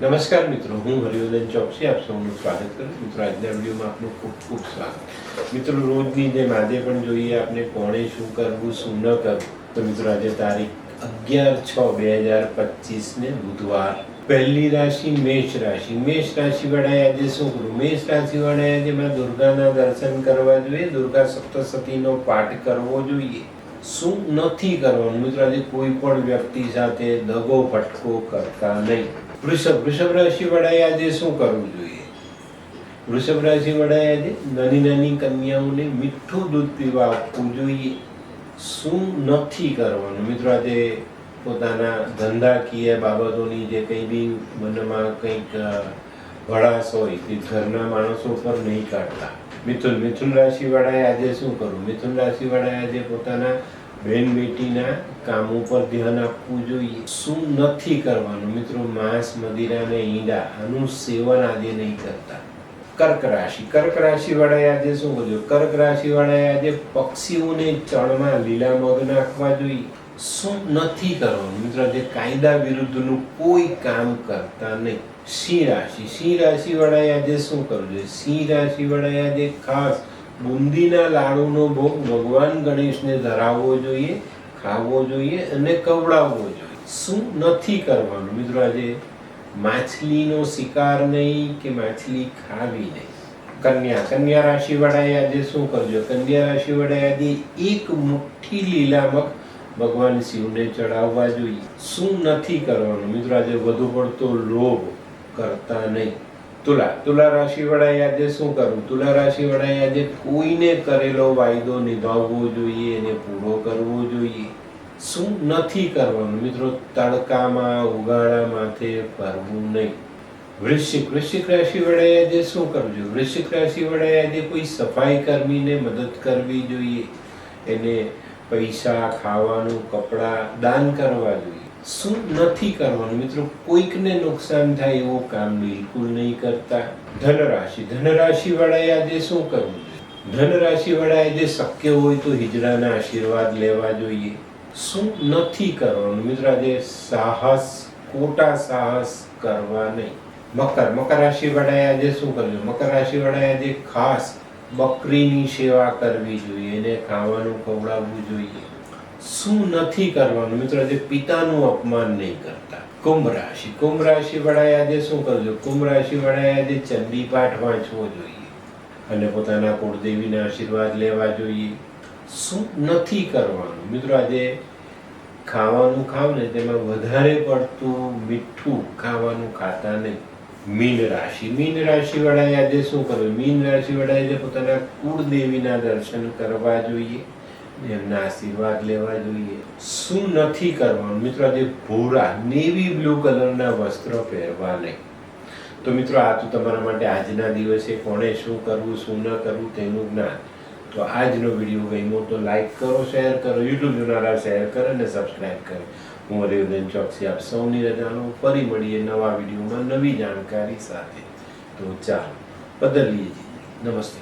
નમસ્કાર મિત્રો, હું હરિવર્ધન ચોકસી, આપ સૌનું સ્વાગત કરું. મિત્રો, આજના વિડીયોમાં આપનું ખૂબ ખૂબ સ્વાગત. મિત્રો, રોજની જેમ આજે પણ જોઈએ આપણે કોણે શું કરવું, શું ન કરવું. તો મિત્રો, આજે તારીખ અગિયાર છ બે હજાર પચીસને બુધવાર. પહેલી રાશિ મેષ રાશિ. મેષ રાશિ વાળાએ આજે શું કરવું મેષ રાશિ વાળાએ આજે માં દુર્ગાના દર્શન કરવા જોઈએ. દુર્ગા સપ્તશતીનો પાઠ કરવો જોઈએ. શું નથી કરવાનું? મિત્રો, આજે કોઈ પણ વ્યક્તિ સાથે દગો ફટકો કરતા નહીં. વૃષભ વૃષભ રાશિ વડાએ આજે શું કરવું જોઈએ? વૃષભ રાશિ વડાએ આજે નાની નાની કન્યાઓને મીઠું દૂધ પીવા આપવું જોઈએ. શું નથી કરવાનું? મિત્રો, આજે પોતાના ધંધાકીય બાબતોની જે કંઈ બી મનમાં કંઈક ભળાશ હોય તે ઘરના માણસો પર નહીં કાઢતા. મિથુન મિથુન રાશિ વાળાએ આજે શું કરવું? મિથુન રાશિ વાળાએ આજે પોતાના બેન બેટીના કામ ઉપર ધ્યાન આપવું જોઈએ. શું નથી કરવાનું? મિત્રો, માંસ, મદિરા અને ઈંડા આનું સેવન આજે નહીં કરતા. કર્ક રાશિ. કર્ક રાશિ વાળાએ આજે શું કર્યું કર્ક રાશિ વાળાએ આજે પક્ષીઓને ચણમાં લીલા મગ નાખવા જોઈએ. શું નથી કરવાનું? મિત્રો જે કાયદા વિરુદ્ધનું કોઈ કામ કરતા નહીં. સિંહ રાશિ. સિંહ રાશિ વાળાએ આજે શું કરવું જોઈએ? સિંહ રાશિ વાળાએ આજે ખાસ બુંદીના લાડુનો ભોગ ભગવાન ગણેશને ધરાવવો જોઈએ, ખાવો જોઈએ અને કવડાવવો જોઈએ. શું નથી કરવાનું? મિત્રો, આજે માછલીનો શિકાર નહીં કે માછલી ખાવી નહીં. કન્યા કન્યા રાશિ વાળાએ આજે શું કરજો? કન્યા રાશિ વાળાએ આજે એક મુઠ્ઠી લીલામક ભગવાન શિવને ચડાવવા જોઈએ. શું નથી કરવાનું? મિત્રો, આજે વધુ પડતો લોભ કરતા નહીં. તુલા તુલા રાશિ વાળાએ આજે શું કરવું? તુલા રાશિ વાળાએ આજે કોઈને કરેલો વાયદો નિભાવવો જોઈએ એને પૂરો કરવો જોઈએ. શું નથી કરવાનું? મિત્રો, તડકામાં, ઉગાડા માથે ફરવું નહીં. વૃશ્ચિક વૃશ્ચિક રાશિ વડાએ આજે શું કરવું જોઈએ? વૃશ્ચિક રાશિ વાળાએ આજે કોઈ સફાઈ કર્મીને મદદ કરવી જોઈએ. એને પૈસા, ખાવાનું, કપડાં દાન કરવા જોઈએ. શું નથી કરવાનું મિત્રો? કોઈકને નુકસાન થાય એવું કામ બિલકુલ નહીં કરતા. ધનરાશિ. ધનરાશિ વાળાએ આજે શું કરવું? ધનરાશિ વાળાએ આજે શક્ય હોય તો હિજરાના આશીર્વાદ લેવા જોઈએ. શું નથી કરવાનું મિત્રો? આજે સાહસ, ખોટા સાહસ કરવા નહીં. મકર. મકર રાશિ વાળાએ આજે શું કરવું મકર રાશિ વાળાએ આજે ખાસ બકરીની સેવા કરવી જોઈએ એને ખાવાનું ખવડાવવું જોઈએ. શું નથી કરવાનું? મિત્રો જે પિતાનું અપમાન નહીં કરતા. કુંભ રાશિ. કુંભ રાશિ વાળાએ આજે શું કરજો? કુંભ રાશિ વાળાએ આજે ચંડી પાઠ વાંચવો જોઈએ અને પોતાના કુળદેવીના આશીર્વાદ લેવા જોઈએ. શું નથી કરવાનું? મિત્રો, આજે ખાવાનું ખાવ ને તેમાં વધારે પડતું મીઠું ખાવાનું ખાતા નહીં. મીન રાશિ. મીન રાશિ વાળાએ આજે શું કરવું? મીન રાશિ વાળાએ પોતાના કુળદેવીના દર્શન કરવા જોઈએ. એમના આશીર્વાદ લેવા જોઈએ. શું નથી કરવાનું? મિત્રો, આજે ભૂરા, નેવી બ્લુ કલરના વસ્ત્ર પહેરવા નહીં. તો મિત્રો, આ તો તમારા માટે આજના દિવસે કોણે શું કરવું, શું ન કરવું તેનું જ્ઞાન. તો આજનો વીડિયો ગમ્યો તો લાઈક કરો, શેર કરો, યુટ્યુબ જોનારા શેર કરે અને સબસ્ક્રાઈબ કરે. હું હરિવર્ધન ચોકસી આપ સૌની રજાનો ફરી મળીએ નવા વિડીયોમાં નવી જાણકારી સાથે. તો ચાલો બદલીએ નમસ્તે.